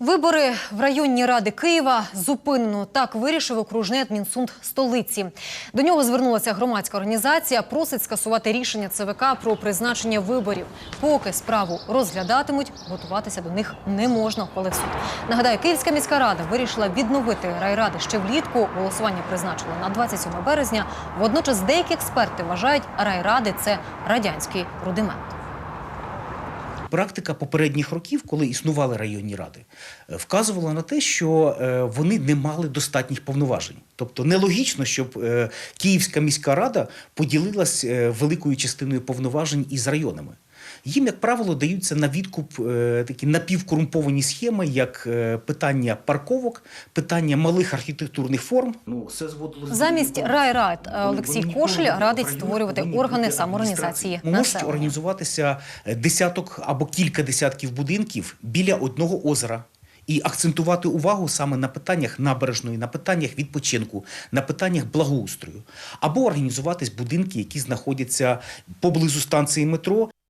Вибори в районні ради Києва зупинено. Так вирішив окружний адмінсуд столиці. До нього звернулася громадська організація. Просить скасувати рішення ЦВК про призначення виборів. Поки справу розглядатимуть, готуватися до них не можна. Ухвалив суд. Нагадаю, Київська міська рада вирішила відновити райради ще влітку. Голосування призначили на 27 березня. Водночас деякі експерти вважають, райради це радянський рудимент. Практика попередніх років, коли існували районні ради, е, вказувала на те, що е, вони не мали достатніх повноважень. Тобто нелогічно, щоб е, Київська міська рада поділилась великою частиною повноважень із районами. Їм, як правило, даються на відкуп е, такі напівкорумповані схеми, як е, питання парковок, питання малих архітектурних форм. Ну, все Замість райрад Олексій Кошель радить створювати органи самоорганізації. Можуть організуватися е, десяток або кілька десятків будинків біля одного озера. І акцентувати увагу саме на питаннях набережної, на питаннях відпочинку, на питаннях благоустрою, або організуватись будинки, які знаходяться поблизу станції метро,